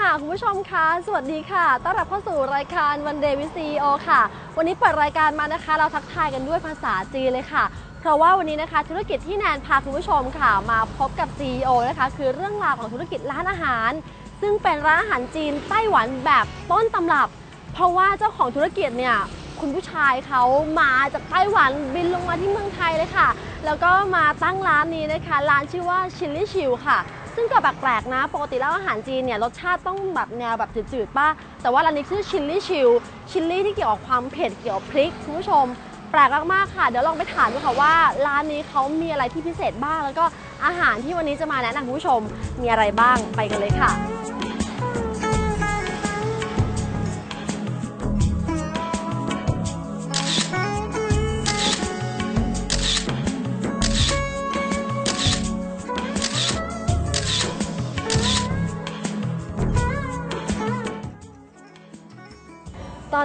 ค่ะคุณผู้ชมคะสวัสดีค่ะต้อนรับเข้าสู่รายการวันเดย์วิซีโอค่ะ วันนี้เปิดรายการมานะคะ เราทักทายกันด้วยภาษาจีนเลยค่ะ เพราะว่าวันนี้นะคะธุรกิจที่แนนพาคุณผู้ชมค่ะ มาพบกับ CEO นะคะ คือเรื่องราวของธุรกิจร้านอาหาร ซึ่งเป็นร้านอาหารจีนไต้หวันแบบต้นตำรับ เพราะว่าเจ้าของธุรกิจเนี่ยคุณผู้ชายเขามาจากไต้หวันบินลงมาที่เมืองไทยเลยค่ะ แล้วก็มาตั้งร้านนี้นะคะ ร้านชื่อว่าชิลลี่ชิลค่ะ ซึ่งก็แปลกๆนะ ปกติแล้วอาหารจีนเนี่ยรสชาติต้องแบบแนวแบบจืดๆป่ะแต่ว่าร้านนี้ชื่อชิลลี่ชิลชิลลี่ที่เกี่ยวกับความเผ็ดเกี่ยวกับพริกคุณผู้ชมแปลกมากๆค่ะ เดี๋ยวลองไปถามดูค่ะว่าร้านนี้เขามีอะไรที่พิเศษบ้าง แล้วก็อาหารที่วันนี้จะมาแนะนำคุณผู้ชมมีอะไรบ้างไปกันเลยค่ะ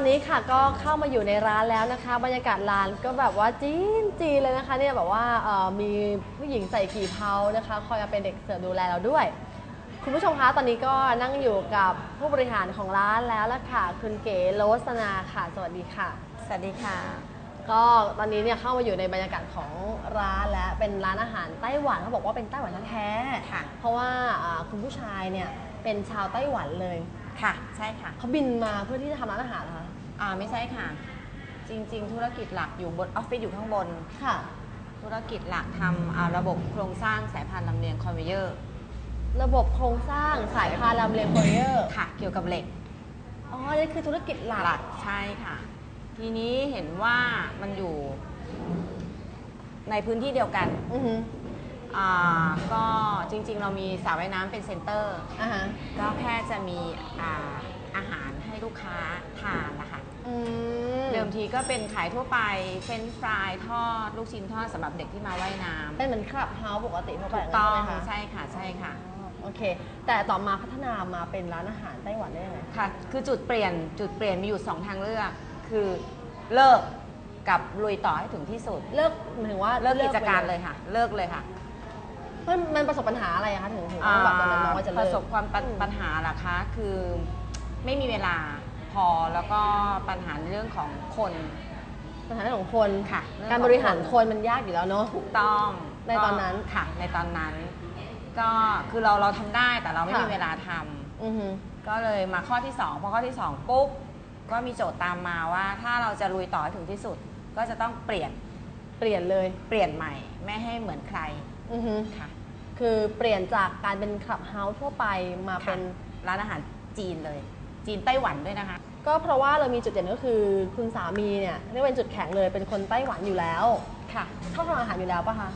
นนี้ค่ะก็เข้ามาอยู่ในร้านแล้วนะคะ บรรยากาศร้านก็แบบว่าจีนจีนเลยนะคะเนี่ยแบบว่าเอ่อมีผู้หญิงใส่กี่เผานะคะคอยมาเป็นเด็กเสิร์ฟดูแลเราด้วย คุณผู้ชมคะตอนนี้ก็นั่งอยู่กับผู้บริหารของร้านแล้วละค่ะ คุณเก๋โลสนาค่ะ สวัสดีค่ะ สวัสดีค่ะ ก็ตอนนี้เนี่ยเข้ามาอยู่ในบรรยากาศของร้านและเป็นร้านอาหารไต้หวันเขาบอกว่าเป็นไต้หวันแท้ๆค่ะ เพราะว่าอ่าคุณผู้ชายเนี่ยเป็นชาวไต้หวันเลย ค่ะ ใช่ค่ะ เขาบินมาเพื่อที่จะทำร้านอาหารเหรอคะ อ่าไม่ใช่ค่ะ จริง ๆ ธุรกิจหลักอยู่บนออฟฟิศอยู่ข้างบน ค่ะ ธุรกิจหลักทำอ่าระบบโครงสร้างสายพานลำเลียงคอนเวเยอร์ระบบโครงสร้างสายพานลำเลียงคอริเออร์ค่ะ เกี่ยวกับเหล็กอ๋อนี่คือธุรกิจหลักหลักใช่ค่ะ ทีนี้เห็นว่ามันอยู่ในพื้นที่เดียวกันอือฮึอ่าก็จริง ๆ เรามีสระว่ายน้ำเป็นเซ็นเตอร์ อ่าฮะก็แค่จะมีอ่าอาหารให้ลูกค้าทานนะคะ อืมเดิมทีก็เป็นขายทั่วไปเฟรนช์ฟรายทอดลูกชิ้นทอดสำหรับเด็กที่มาว่ายน้ำเป็นเหมือนคลับเฮาส์ปกติทั่วไปถูกต้องย่านั้นใช่ไหมคะใช่ค่ะใช่ค่ะ อ๋อโอเค แต่ต่อมาพัฒนามาเป็นร้านอาหารไต้หวันได้ยังไง ค่ะคือจุดเปลี่ยนจุดเปลี่ยนมีอยู่2ทางเลือก คือเลิกกับลุยต่อให้ถึงที่สุด เลิกหมายถึงว่าเลิกกิจการไปเลยค่ะ เลิกเลยค่ะมันมันประสบปัญหาอะไรอะคะถึงถึงต้องแบบตอนนั้นน้องว่าจะปเลิกระสบความปัญอืม ปัญหาล่ะคะ คือไม่มีเวลา พอแล้วก็ปัญหาในเรื่องของคนปัญหาเรื่องของคนค่ะเรื่องของการบริหารคนมันยากอยู่แล้วเนาะ ถูกต้องในตอนนั้นก็ค่ะ ในตอนนั้น ก็คือเราเราทำได้แต่เราไม่ค่ะ มีเวลาทำอือฮึก็เลยมาข้อที่2พอข้อที่2ปุ๊บก็มีโจทย์ตามมาว่าถ้าเราจะลุยต่อให้ถึงที่สุด ก็จะต้องเปลี่ยนเปลี่ยนเลย เปลี่ยนใหม่ ไม่ให้เหมือนใครอือฮึค่ะ คือเปลี่ยนจากการเป็นคลับเฮาส์ทั่วไปมาเป็นร้านอาหารจีนเลย จีนไต้หวันด้วยนะคะ ก็เพราะว่าเรามีจุดเด่นก็คือคุณสามีเนี่ยเรียกว่าเป็นจุดแข็งเลยเป็นคนไต้หวันอยู่แล้วค่ะ ชอบทำอาหารอยู่แล้วปะคะ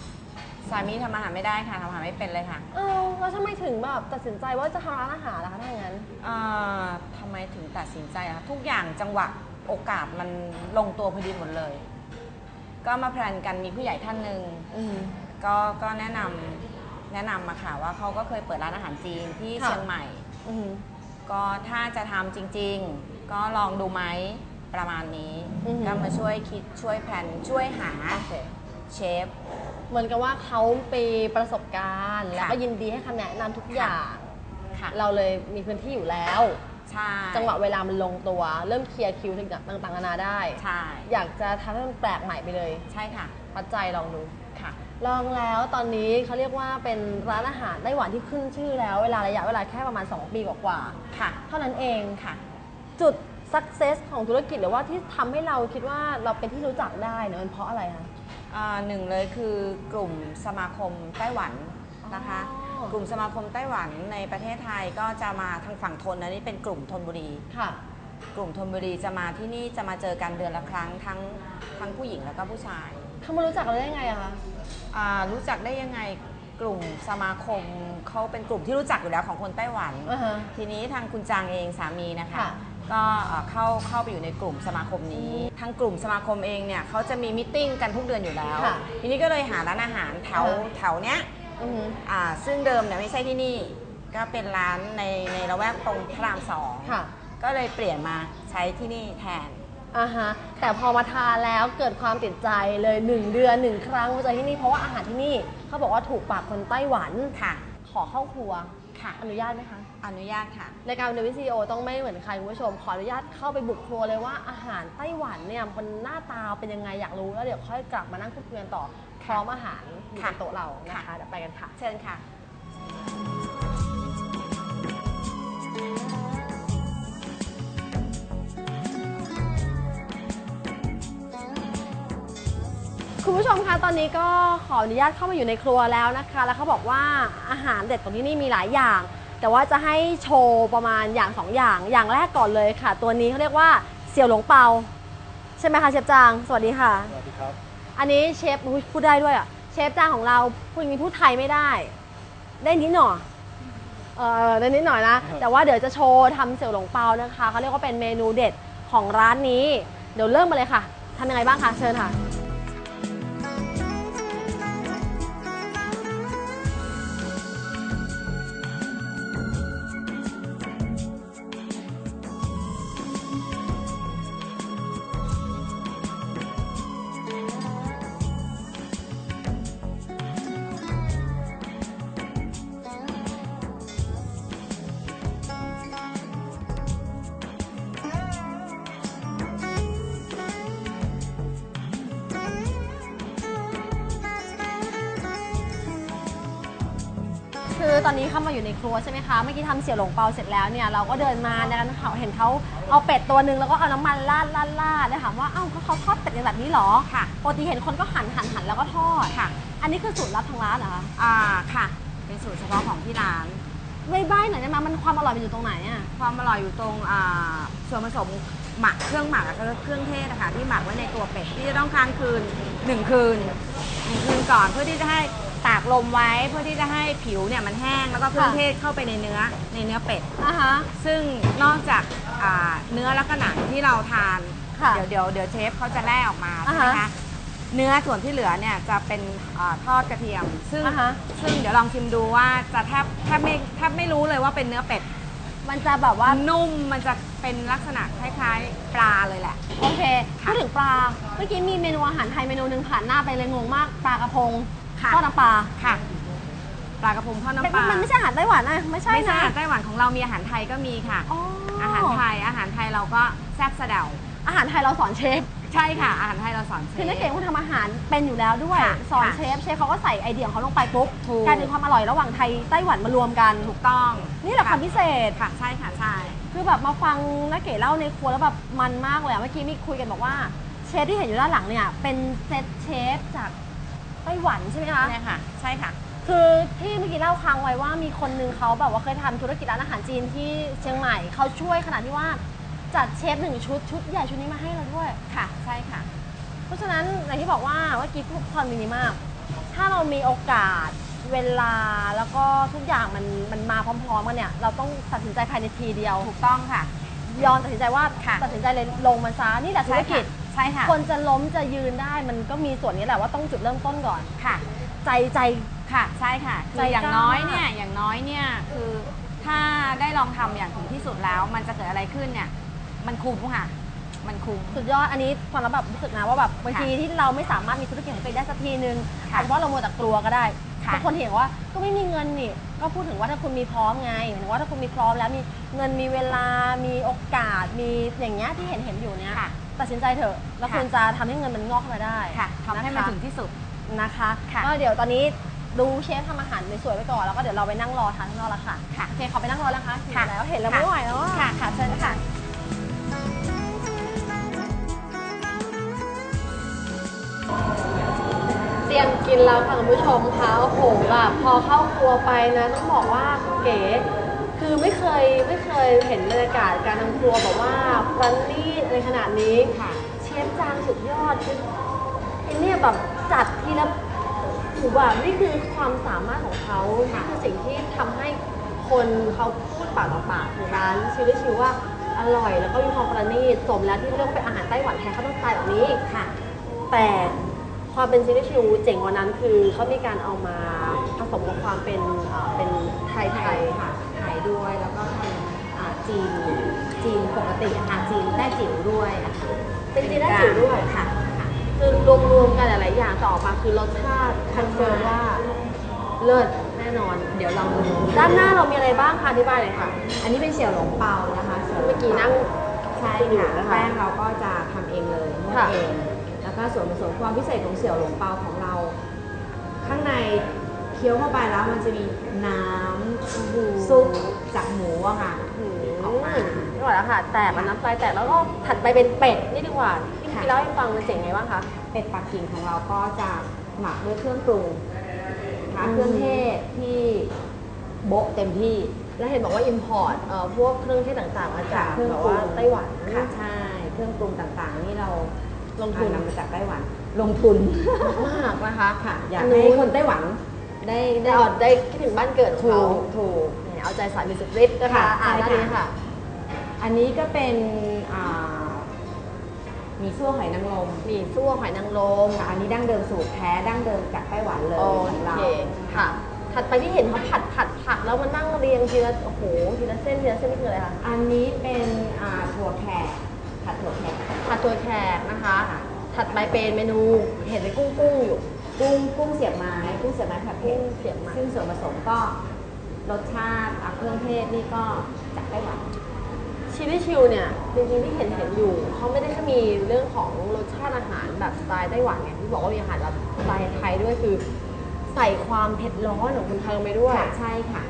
สามีทำอาหารไม่ได้ค่ะทำอาหารไม่เป็นเลยค่ะเออแล้วทำไมถึงแบบตัดสินใจว่าจะทำร้านอาหารล่ะคะถ้าอย่างนั้น เอ่อทำไมถึงตัดสินใจอะทุกอย่างจังหวะโอกาสมันลงตัวพอดีหมดเลย ก็มาแพลนกันมีผู้ใหญ่ท่านหนึ่ง อืม ก็ก็แนะนำแนะนำมาค่ะว่าเขาก็เคยเปิดร้านอาหารจีนที่ค่ะ เชียงใหม่ อืม ก็ถ้าจะทำจริง ๆ ก็ลองดูไหมประมาณนี้ อือหือ ก็มาช่วยคิดช่วยแผนช่วยหาโอเคเชฟ เหมือนกับว่าเขาไปประสบการณ์แล้วก็ยินดีให้คำแนะนำทุกอย่าง ค่ะเราเลยมีพื้นที่อยู่แล้ว ใช่จังหวะเวลามันลงตัว เริ่มเคลียร์คิวต่างๆนานาได้ ใช่อยากจะทำให้มันแปลกใหม่ไปเลย ใช่ค่ะ ปัจจัยลองดู ค่ะ ลองแล้วตอนนี้เขาเรียกว่าเป็นร้านอาหารไต้หวันที่ขึ้นชื่อแล้วเวลาระยะเวลาแค่ประมาณ 2 ปีกว่าค่ะๆเท่านั้นเองค่ะ จุด success ของธุรกิจหรือว่าที่ทำให้เราคิดว่าเราเป็นที่รู้จักได้เนี่ยมันเพราะอะไรคะ อ่าหนึ่งเลยคือกลุ่มสมาคมไต้หวันนะคะ อ๋อ กลุ่มสมาคมไต้หวันในประเทศไทยก็จะมาทางฝั่งทนนะนี่เป็นกลุ่มธนบุรี ค่ะ กลุ่มธนบุรีจะมาที่นี่จะมาเจอกันเดือนละครั้งทั้งทั้งผู้หญิงแล้วก็ผู้ชาย เขามารู้จักเราได้ยังไงอะคะ อ่ารู้จักได้ยังไงกลุ่มสมาคมเขาเป็นกลุ่มที่รู้จักอยู่แล้วของคนไต้หวันอ่าฮะทีนี้ทางคุณจางเองสามีนะคะ ค่ะก็เอ่อเข้าเข้าไปอยู่ในกลุ่มสมาคมนี้ ทางกลุ่มสมาคมเองเนี่ยเขาจะมีมิทติ้งกันทุกเดือนอยู่แล้ว ค่ะทีนี้ก็เลยหาร้านอาหารแถวอ่าฮะ แถวเนี้ยอือฮึ อ่าซึ่งเดิมเนี่ยไม่ใช่ที่นี่ ก็เป็นร้านในในละแวกตรงพระรามสองค่ะ ก็เลยเปลี่ยนมาใช้ที่นี่แทน อ่าฮะแต่พอมาทานแล้วเกิดความติดใจเลยหนึ่งเดือนหนึ่งครั้งมาเจอที่นี่เพราะว่าอาหารที่นี่เขาบอกว่าถูกปากคนไต้หวันค่ะ ขอเข้าครัวค่ะ อนุญาตไหมคะอนุญาตค่ะ รายการในวิซีโอต้องไม่เหมือนใครคุณผู้ชม ขออนุญาตเข้าไปบุกครัวเลยว่าอาหารไต้หวันเนี่ยมันหน้าตาเป็นยังไงอยากรู้แล้วเดี๋ยวค่อยกลับมานั่งพูดคุยกันต่อพร้อมอาหารอยู่บค่ะนโต๊ะเรานะคะค่ะเดี๋ยวไปกันค่ะ เชิญค่ะ คุณผู้ชมคะตอนนี้ก็ขออนุญาตเข้ามาอยู่ในครัวแล้วนะคะ แล้วเขาบอกว่าอาหารเด็ดของที่นี่มีหลายอย่าง แต่ว่าจะให้โชว์ประมาณอย่างสองอย่าง อย่างแรกก่อนเลยค่ะ ตัวนี้เขาเรียกว่าเสี่ยวหลงเปา ใช่ไหมคะเชฟจาง สวัสดีค่ะ สวัสดีครับ อันนี้เชฟอุ๊ยพูดได้ด้วยอะ เชฟจางของเราพูดอย่างนี้พูดไทยไม่ได้ ได้นิดหน่อยเออได้นิดหน่อยนะ แต่ว่าเดี๋ยวจะโชว์ทำเสี่ยวหลงเปานะคะเขาเรียกว่าเป็นเมนูเด็ดของร้านนี้ เดี๋ยวเริ่มมาเลยค่ะทำยังไงบ้างคะเชิญค่ะ ตอนนี้เข้ามาอยู่ในครัวใช่ไหมคะ เมื่อกี้ทำเสี่ยวหลงเปาเสร็จแล้วเนี่ยเราก็เดินมาเนี่ยแล้วเขาเห็นเขาเอาเป็ดตัวหนึ่งแล้วก็เอาน้ำมันราดราดราดแล้วถามว่าเอ้าก็เขาทอดเป็ดกันแบบนี้เหรอค่ะปกติเห็นคนก็หั่นหั่นหั่นแล้วก็ทอดค่ะ อันนี้คือสูตรลับทางร้านเหรอคะอ่าค่ะ เป็นสูตรเฉพาะของที่ร้าน ไม่ใบ้หน่อยได้ไหมมันความอร่อยมันอยู่ตรงไหนอะความอร่อยอยู่ตรงอ่าส่วนผสมหมักเครื่องหมักอะก็คือเครื่องเทศอะค่ะที่หมักไว้ในตัวเป็ดที่จะต้องค้างคืนหนึ่งคืนหนึ่งคืนก่อนเพื่อที่จะให้ตากลมไว้เพื่อที่จะให้ผิวเนี่ยมันแห้งแล้วก็เครื่องค่ะเทศเข้าไปในเนื้อในเนื้อเป็ด อะฮะ ซึ่งนอกจากอ่าเนื้อและก็หนังที่เราทาน ค่ะเดี๋ยวเดี๋ยวเดี๋ยวเชฟเขาจะแล่ออกมาใช่ไหมอ่าคะฮะเนื้อส่วนที่เหลือเนี่ยจะเป็นอาทอดกระเทียม ซึ่งอ่าฮะ ซึ่งเดี๋ยวลองชิมดูว่าจะแทบแทบไม่แทบไม่รู้เลยว่าเป็นเนื้อเป็ดมันจะแบบว่า นุ่มมันจะเป็นลักษณะคล้ายๆ ปลาเลยแหละ โอเคค่ะพูดถึงปลา เมื่อกี้มีเมนูอาหารไทยเมนูหนึ่งผ่านหน้าไปเลยงงมาก ปลากระพง ค่ะ ทอดน้ำปลาค่ะ ปลากระพงทอดน้ำปลามันไม่ใช่อาหารไต้หวันนะไม่ใช่ไม่ใช่นะอาหารไต้หวันของเรามีอาหารไทยก็มีค่ะ อ๋ออาหารไทยอาหารไทยเราก็แซ่บสะเดาอาหารไทยเราสอนเชฟ ใช่ค่ะ อาหารไทยเราสอนเชคือนักฟเก่งคนทำอาหารเป็นอยู่แล้วด้วย ค่ะสอนค่ะเชฟเชฟเขาก็ใส่ไอเดียของเขาลงไปปุ๊บถูก กลายเป็นความอร่อยระหว่างไทยไต้หวันมารวมกัน ถูกต้องนี่แหละความพิเศษ ค่ะใช่ค่ะใช่ คือแบบมาฟังนักเก๋เล่าในครัวแล้วแบบมันมากเลยอะเมื่อกี้มีคุยกันบอกว่าเชฟที่เห็นอยู่ด้านหลังเนี่ยเป็นเซตเชฟจาก ไต้หวันใช่ไหมคะ เนี่ยค่ะ ใช่ค่ะ คือที่เมื่อกี้เล่าค้างไว้ว่ามีคนนึงเขาแบบว่าเคยทำธุรกิจร้านอาหารจีนที่เชียงใหม่เขาช่วยขนาดที่ว่าจัดเชฟหนึ่งชุดชุดใหญ่ชุดนี้มาให้เราด้วย ค่ะ ใช่ค่ะ เพราะฉะนั้นอย่างที่บอกว่าเมื่อกี้พูดความมินิมากถ้าเรามีโอกาสเวลาแล้วก็ทุกอย่างมันมันมาพร้อมๆกันเนี่ยเราต้องตัดสินใจภายในทีเดียว ถูกต้องค่ะ ยอมตัดสินใจว่าค่ะตัดสินใจเลยลงมันซะนี่แหละธุรกิจใช่ค่ะ คนจะล้มจะยืนได้มันก็มีส่วนนี้แหละว่าต้องจุดเริ่มต้นก่อน ค่ะ ใจใจค่ะใช่ค่ะใจคืออย่างกล้าน้อยเนี่ยอย่างน้อยเนี่ยคือถ้าได้ลองทำอย่างถึงที่สุดแล้ว มันจะเกิดอะไรขึ้นเนี่ย มันคุ้มค่ะ มันคุ้ม สุดยอด อันนี้ฟังแล้วแบบรู้สึกนะว่าแบบบางทีที่เราไม่สามารถมีธุรกิจของตัวเองได้สักทีนึงค่ะอาจจะว่าเราโมวแต่กลัวก็ได้ค่ะบางคนเห็นว่าก็ไม่มีเงินนี่ ก็พูดถึงว่าถ้าคุณมีพร้อมไงหมายถึงว่าถ้าคุณมีพร้อมแล้วมีเงินมีเวลา มีโอกาส มีอย่างเงี้ยที่เห็นเห็นอยู่เนี้ยค่ะตัดสินใจเถอะ แล้วค่ะ คุณจะทำให้เงินมันงอกขึ้นมาได้ค่ะทำให้มันนะคะถึงที่สุด นะคะ ค่ะ ก็เดี๋ยวตอนนี้ดูเชฟทำอาหารสวยๆไปก่อน แล้วก็เดี๋ยวเราไปนั่งรอทานข้างนอกแล้วค่ะ ค่ะ โอเคขอไปนั่งรอแล้วค่ะหิวค่ะแล้ว เห็นแล้วค่ะ ไม่ไหวแล้วอะ ค่ะค่ะเชิญค่ะ เตรียมกินแล้วค่ะคุณผู้ชมคะโอ้โหแบบพอเข้าครัวไปนะต้องบอกว่าเก๋คือไม่เคยไม่เคยเห็นบรรยากาศการทำครัวแบบว่าฟันนี่ในขนาดนี้ค่ะ เชฟจางสุดยอดคือไอ้เนี่ยแบบจัดทีละหูแบบนี่คือความสามารถของเขานี่คือสิ่งที่ทำให้คนเขาพูดปากต่อปากถึงร้านชิวได้ชิวว่าอร่อย แล้วก็มีความประณีตสมแล้วที่เรียกว่าเป็นอาหารไต้หวันแท้เขาต้องสไตล์แบบนี้ ค่ะ แต่ความเป็นซิกเนเจอร์เจ๋งกว่านั้นคือเขามีการเอามาผสมกับความเป็นเอ่อเป็นไทยไทยๆค่ะขายด้วยแล้วก็ทำอ่าจีนจีนปกติอะค่ะจีนแต้จิ๋วด้วยอะค่ะเป็นจีนได้จิ๋วด้วย ค่ะค่ะ คือรวมๆกันหลายๆอย่างต่อมาคือรสชาติคอนเฟิร์มว่าเลิศแน่นอน เดี๋ยวลองดูด้านหน้าเรามีอะไรบ้างคะอธิบายเลยค่ะ อันนี้เป็นเสี่ยวหลงเปานะคะสี่ยวหลเมื่อกี้นั่งใช่ค่ะนะคะแป้งเราก็จะทำเองเลยนวดค่ะ เอง แล้วก็ส่วนผสมความพิเศษของเสี่ยวหลงเปาของเรา ข้างในเคี้ยวเข้าไปแล้วมันจะมีน้ำซุปจากหมูอะค่ะอืมออกมาไม่ไหวแล้วค่ะ แตกมันน้ำลายแตกแล้วก็ถัดไปเป็นเป็ดนี่ดีกว่าที่ค่ะพี่เล่าให้ฟังมันเจ๋งไงบ้างคะ เป็ดปักกิ่งของเราก็จะหมักด้วยเครื่องปรุงนะคะอืมเครื่องเทศที่โบ๊ะเต็มที่ แล้วเห็นบอกว่า import เอ่อพวกเครื่องเทศต่างๆมาจากเครื่องแบบปรุว่างไต้หวัน ค่ะใช่ เครื่องปรุงต่างๆ นี่เรา ลงทุน นำมาจากไต้หวัน ลงทุนมากนะคะค่ะ อยากนให้นี้คนไต้หวันได้ได้ได้ออดได้คิดถึงบ้านเกิดของถูเขากถูกแหมเอาใจสายมิวสิกฤทธิ์นะคะค่ะอ่าใช่ด้านค่ะ นี้ค่ะ อันนี้ก็เป็นอ่ามีซั่วหอยนางรมมีซั่วหอยนางรมค่ะอันนี้ดั้งเดิมสูตรแท้ดั้งเดิมจากไต้หวันเลยโอของเรา เคค่ะ ถัดไปที่เห็นเขาผัดผัดผักแล้วมันนั่งเรียงทีละโอ้โหทีละเส้นทีละเส้นนี่คืออะไรคะ อันนี้เป็นอ่าถั่วแขกผัดถั่วแขก ผัดตัวแขกนะคะค่ะถัดไปเป็นเมนูเห็นเป็นกุ้งกุ้งๆอยู่ กุ้งกุ้งเสียบไม้กุ้งเสียบไม้ผัดเผ็กุ้ดงเสียบไม้ ซึ่งส่วนผสมก็รสชาติอะเครื่องเทศนี่ก็จากไต้หวันชิลิชิวเนี่ยจริงๆที่เห็นเห็นอยู่เขาไม่ได้แค่มีเรื่องของรสชาติอาหารแบบสไตล์ไต้หวันไงที่บอกว่ามีอาหารแบบสไตล์ไทยด้วยคือ ใส่ความเผ็ดร้อนของคนไทยลงไปด้วยค่ะใช่ค่ะ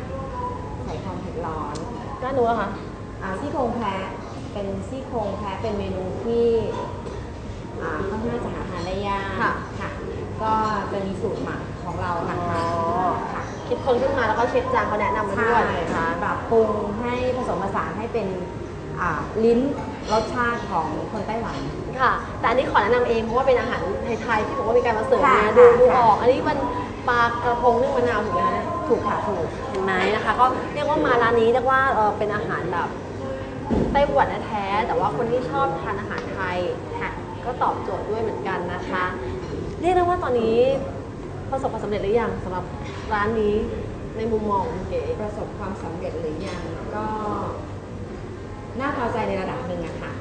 ใส่ความเผ็ดร้อน ด้านนู้นเหรอคะอ่าซี่โครงแพะ เป็นซี่โครงแพะเป็นเมนูที่อ่าค่อนข้างจะหาทานได้ยากค่ะค่ะก็จะมีสูตรหมักของเราค่ะอ๋อค่ะคิดคนขึ้นมาแล้วก็เชฟจางเขาแนะนำมาใช่ด้วยนะค่ะคะปรับปรุงให้ผสมผสานให้เป็นอ่าลิ้นรสชาติของคนไต้หวัน ค่ะ แต่อันนี้ขอแนะนำเองเพราะว่าเป็นอาหารไทยๆที่บอกว่ามีการมาเสิร์ฟค่ะนะดูค่ะ ดูค่ะออก อันนี้มันปลากระพงนึ่งมะนาวถูกไหมคะเนี่ย ถูกค่ะถูก เห็นไหมนะคะก็เรียกว่ามาร้านนี้เรียกว่าเออเป็นอาหารแบบ ไต้หวันแท้ๆแต่ว่าคนที่ชอบทานอาหารไทยค่ะก็ตอบโจทย์ด้วยเหมือนกันนะคะ เรียกได้ว่าตอนนี้ประสบความสำเร็จหรือยังสำหรับร้านนี้ในมุมมองของคุณเก๋ประสบความสำเร็จหรือยังก็น่าพอใจในระดับหนึ่งอะค่ะ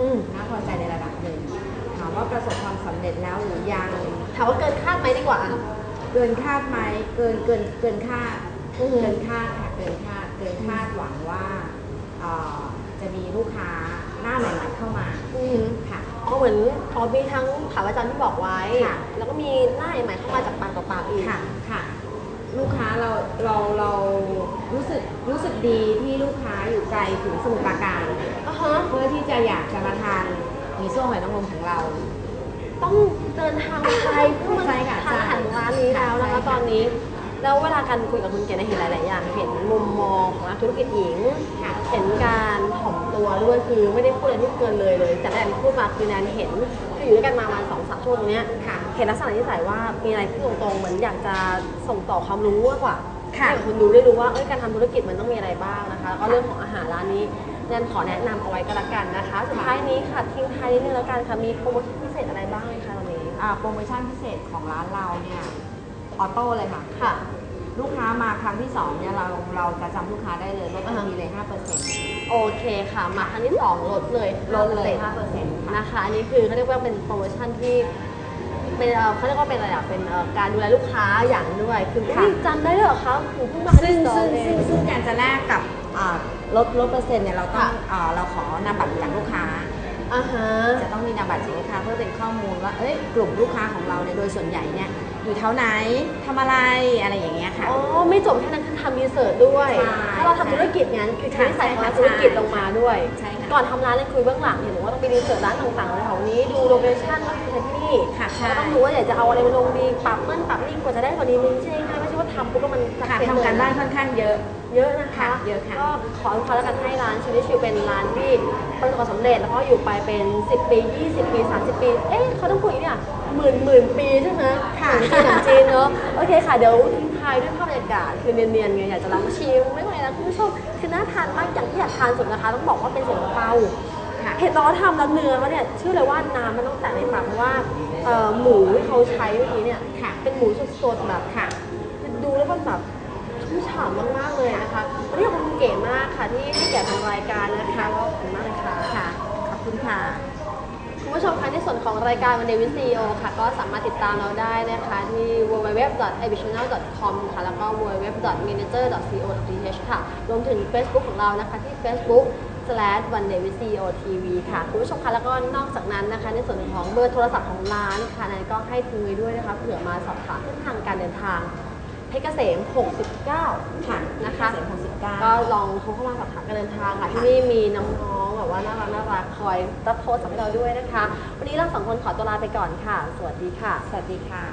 อืมน่าพอใจในระดับหนึ่งถามว่าประสบความสำเร็จแล้วหรือยังถามว่าเกินคาดไหมดีกว่าอะเกินคาดไหมเกินเกินเกินคาดอือฮึเกินคาดค่ะเกินคาดเกินคาดหวังว่าเอ่อ จะมีลูกค้าหน้าใหม่ๆเข้ามาอืมค่ะอ๋อเหมือนอ๋อมีทั้งขาประจำที่บอกไว้ ค่ะ แล้วก็มีหน้าใหม่เข้ามาจากปากต่อปากอีก ค่ะค่ะ ลูกค้าเราเราเรารู้สึกรู้สึกดีที่ลูกค้าอยู่ไกลถึงสมุทรปราการ อะฮะ เพื่อที่จะอยากจะมาทานมีส้มหอยนางรมของเรา ต้องเดินทางมาไกลเพื่อมาใช่ค่ะทานอาหารใช่ร้านนี้แล้วนะคะใช่ค่ะ ตอนนี้ แล้วเวลาการคุยกับคุณเก๋เนี่ยเห็นหลายๆอย่าง เห็นมุมมองของนักธุรกิจหญิงค่ะเห็นการถ่อมตัวด้วยคือไม่ได้พูดอะไรที่เกินเลยเลย แต่แนนพูดมาคือแนนเห็นคืออยู่ด้วยกันมาประมาณสองสามชั่วโมงเนี้ยค่ะ เห็นลักษณะนิสัยว่ามีอะไรพูดตรงๆเหมือนอยากจะส่งต่อความรู้มากกว่าค่ะให้กับคนดูได้รู้ว่าเอ้ยการทำธุรกิจมันต้องมีอะไรบ้างนะคะแล้วก็เรื่องของอาหารร้านนี้แนนขอแนะนำเอาไว้ก็แล้วกันนะคะ สุดท้ายนี้ค่ะทิ้งท้ายนิดนึงแล้วกันค่ะมีโปรโมชั่นพิเศษอะไรบ้างไหมคะตอนนี้อ่าโปรโมชั่นพิเศษของร้านเราเนี่ย ออโต้เลยค่ะ ค่ะ ลูกค้ามาครั้งที่สองเนี่ยเราเราจะจำลูกค้าได้เลยลดทันอ่าฮะทีเลย5%เปอร์เซ็นต์โอเคค่ะ มาครั้งที่สองลดเลยลดเลย5% 5%ค่ะนะคะ อันนี้คือเขาเรียกว่าเป็นโปรโมชั่นที่เป็นเอ่อเขาเรียกว่าเป็นอะไรอะเป็นเอ่อการดูแลลูกค้าอย่างด้วย คือค่ะเฮ้ยจำได้ด้วยเหรอคะหนูเพิ่งมาครั้ซึ่งที่สอซึ่งเอซึ่งซึ่งการจะแลกกับอ่าลดลดเปอร์เซ็นต์เนี่ยเราต้องค่ะ อ่าเราขอนามบัตรจากลูกค้า อ่าฮะ จะต้องมีนามบัตรจากลูกค้าเพื่อเป็นข้อมูลว่าเอ้ยกลุ่มลูกค้าของเราเนี่ยโดยส่วนใหญ่เนี่ย อยู่แถวไหนทำอะไรอะไรอย่างเงี้ยค่ะ อ๋อ ไม่จบแค่นั้นคือทำรีเสิร์ชด้วย ใช่ถ้าเราทำธุรกิจงั้นคือใช้นิสัยของนักธุรกิจลงมาด้วย ใช่ค่ะ ก่อนทำร้านเนี่ยคุยเบื้องหลังเห็นบอกว่าต้องไปรีเสิร์ชร้านต่างๆแถวนี้ดูโลเคชั่นว่าคือที่นี่ค่ะใช่แล้วต้องดูว่าอยากจะเอาอะไรมาลงดีปรับนั่นปรับนี่กว่าจะได้กว่านี้มันไม่ใช่ง่ายไม่ใช่ว่าทำปุ๊บแล้วมันค่ะ success ทำการบ้านเลยะค่อนข้างเยอะ เยอะนะคะ ค่ะเยอะค่ะ ก็ขอลูกค้าแล้วกันให้ร้านชิวิชิวเป็นร้านที่ประสบความสำเร็จแล้วก็อยู่ไปเป็น 10 ปี 20 ปี 30 ปี เอ๊ะเขาต้องคุยเนี่ยหมื่นหมื่นปีใช่ไหม ค่ะหมื่นปีของจีนเนอะโอเคค่ะ เดี๋ยวทิ้งท้ายด้วยภาพบรรยากาศคือเนียนๆไงอยากจะลองชิมไม่ไหวแล้วคุณผู้ชมคือน่าทานมากอย่างที่อยากทานสุดนะคะ ต้องบอกว่าเป็นเสียงเปาค่ะเห็นน้องทำแล้วเนื้อมันเนี่ยเชื่อเลยว่าน้ำมันต้องแตกในปากเพราะว่าเอ่อหมูที่เขาใช้เมื่อกี้เนี่ยค่ะเป็นหมูสดๆแบบค่ะคือดูแล้วมันแบบชุ่มฉ่ำมากๆเลยนะคะวันนี้ขอบคุณคุณเก๋มากค่ะที่ให้เกียรติทางรายการนะคะขอบคุณมากเลยค่ะค่ะขอบคุณค่ะ คุณคุณผู้ชมคะในส่วนของรายการวันเดวิซีโอค่ะ ก็สามารถติดตามเราได้นะคะที่ www.ibitional.com ค่ะ แล้วก็ www.manager.co.th ค่ะ รวมถึง Facebook ของเรานะคะที่ Facebook slash one day with CEO TV ค่ะ คุณผู้ชมคะแล้วก็นอกจากนั้นนะคะ ในส่วนของเบอร์โทรศัพท์ของร้านค่ะนั้นก็ให้ทิ้งไว้ด้วยนะคะเผื่อมาสอบถามเส้นทางการเดินทางเพชรเกษม 69 ค่ะนะคะเสียงของสิบเก้าก็ลองโทรเข้ามาสอบถามการเดินทางค่ะที่นี่มีน้องๆ แบบว่าน่ารักน่ารักคอยรับโพสสำหรับเราด้วยนะคะ วันนี้เราสองคนขอตัวลาไปก่อนค่ะ สวัสดีค่ะ สวัสดีค่ะ